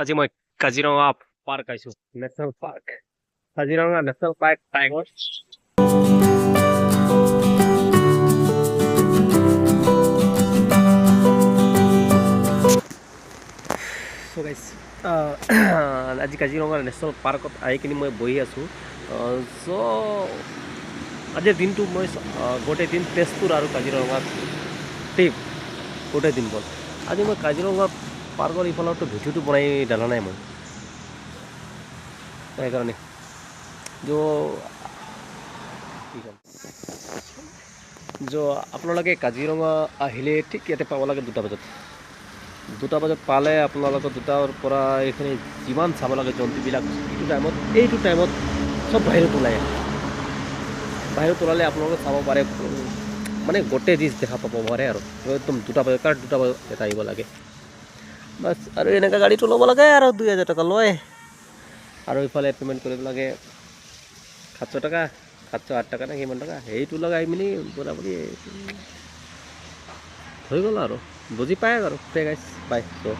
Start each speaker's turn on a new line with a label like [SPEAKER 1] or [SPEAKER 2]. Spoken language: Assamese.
[SPEAKER 1] આજે মই કાજીરંગા પાર્ક આવીશું national park Kaziranga national park tiger আজি কাজিৰঙা নেশ্যনেল পাৰ্কত আহি কিনে মই বহি আছো। চ' আজিৰ দিনটো মই গোটেই দিন তেজপুৰ আৰু কাজিৰঙাত ট্ৰিপ গোটেই দিন বল। আজি মই কাজিৰঙা পাৰ্কৰ ইফালতো ভিডিঅ'টো বনাই ডালা নাই মই। সেইকাৰণে। আপোনালোকে কাজিৰঙা আহিলে ঠিক ইয়াতে পাব লাগে দুটা বজাত। দুটা বজাত পালে আপোনালোকৰ দুটাৰ পৰা এইখিনি যিমান চাব লাগে জন্তুবিলাক এইটো টাইমত এইটো টাইমত চব বাহিৰত আহে। বাহিৰত ওলালে আপোনালোকে চাব পাৰে মানে গোটেই ডিছ দেখা পাব পাৰে আৰু। একদম দুটা বজাত কাৰণ দুটা বজাত এটা আহিব লাগে। বাছ আৰু এনেকৈ গাড়ীটো ল'ব লাগে আৰু দুই হাজাৰ টকা লয়। আৰু ইফালে পে'মেণ্ট কৰিব লাগে সাতশ টকা সাতশ আঠ টকা নে কিমান টকা সেইটো লগাই মেলি বৰাবৰি হৈ গ'ল আৰু। বুজি পায় আৰু। গাইছ বাই চ'